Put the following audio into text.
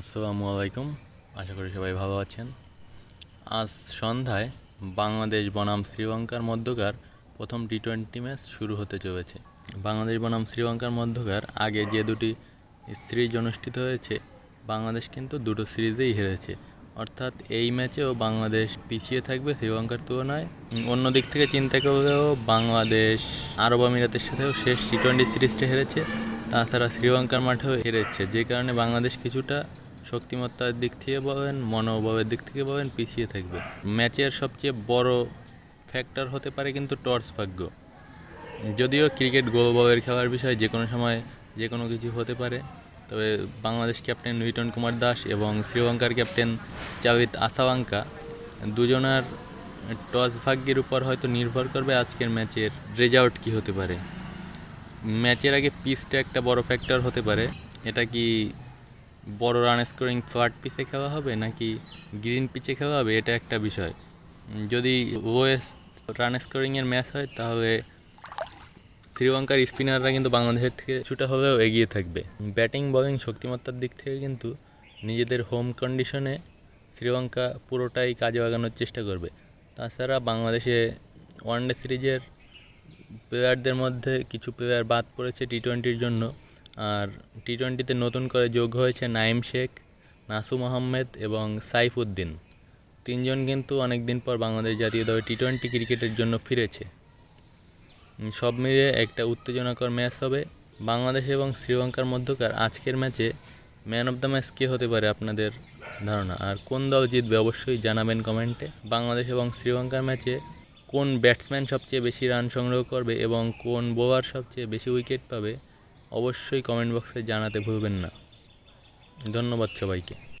আসসালামু আলাইকুম। আশা করি সবাই ভালো আছেন। আজ সন্ধ্যায় বাংলাদেশ বনাম শ্রীলঙ্কার মধ্যকার প্রথম টি টোয়েন্টি ম্যাচ শুরু হতে চলেছে। বাংলাদেশ বনাম শ্রীলঙ্কার মধ্যকার আগে যে দুটি সিরিজ অনুষ্ঠিত হয়েছে, বাংলাদেশ কিন্তু দুটো সিরিজেই হেরেছে। অর্থাৎ এই ম্যাচেও বাংলাদেশ পিছিয়ে থাকবে শ্রীলঙ্কার তুলনায়। অন্য দিক থেকে চিন্তা করলেও বাংলাদেশ আরব আমিরাতের সাথেও শেষ টি টোয়েন্টি সিরিজটা হেরেছে। তাছাড়া শ্রীলঙ্কার মাঠেও হেরেছে। যে কারণে বাংলাদেশ কিছুটা শক্তিমত্তার দিক থেকে বলেন, মনোভাবের দিক থেকে বলেন, পিছিয়ে থাকবে। ম্যাচের সবচেয়ে বড় ফ্যাক্টর হতে পারে কিন্তু টর্চ ভাগ্য। যদিও ক্রিকেট গোল খেলার বিষয় যে কোনো সময় যে কোনো কিছু হতে পারে, তবে বাংলাদেশ ক্যাপ্টেন লিটন কুমার দাস এবং শ্রীলঙ্কার ক্যাপ্টেন জাভিদ আসাওয়াঙ্কা দুজনার টস ভাগ্যের উপর হয়তো নির্ভর করবে আজকের ম্যাচের রেজাল্ট কী হতে পারে। ম্যাচের আগে পিচটা একটা বড় ফ্যাক্টর হতে পারে। এটা কি বড় রান স্কোরিং ফ্ল্যাট পিচে খেলা হবে নাকি গ্রিন পিচে খেলা হবে, এটা একটা বিষয়। যদি লোয়েস্ট রান স্কোরিংয়ের ম্যাচ হয়, তাহলে শ্রীলঙ্কার স্পিনাররা কিন্তু বাংলাদেশের থেকে কিছুটা হলেও এগিয়ে থাকবে। ব্যাটিং বলিং শক্তিমত্তার দিক থেকে কিন্তু নিজেদের হোম কন্ডিশনে শ্রীলঙ্কা পুরোটাই কাজে লাগানোর চেষ্টা করবে। তাছাড়া বাংলাদেশে ওয়ানডে সিরিজের প্লেয়ারদের মধ্যে কিছু প্লেয়ার বাদ পড়েছে টি টোয়েন্টির জন্য। আর টি টোয়েন্টিতে নতুন করে যোগ হয়েছে নাইম শেখ নাসুম আহমেদ এবং সাইফুদ্দিন। তিনজন কিন্তু অনেক দিন পর বাংলাদেশ জাতীয় দলে টি টোয়েন্টি ক্রিকেটের জন্য ফিরেছে। সব মিলিয়ে একটা উত্তেজনাকর ম্যাচ হবে। বাংলাদেশ এবং শ্রীলঙ্কার মধ্যকার আজকের ম্যাচে ম্যান অফ দ্য ম্যাচ কে হতে পারে আপনাদের ধারণা? আর কোন দল জিতবে অবশ্যই জানাবেন কমেন্টে। বাংলাদেশ এবং শ্রীলঙ্কার ম্যাচে কোন ব্যাটসম্যান সবচেয়ে বেশি রান সংগ্রহ করবে এবং কোন বোলার সবচেয়ে বেশি উইকেট পাবে অবশ্যই কমেন্ট বক্সে জানাতে ভুলবেন না। ধন্যবাদ সবাইকে।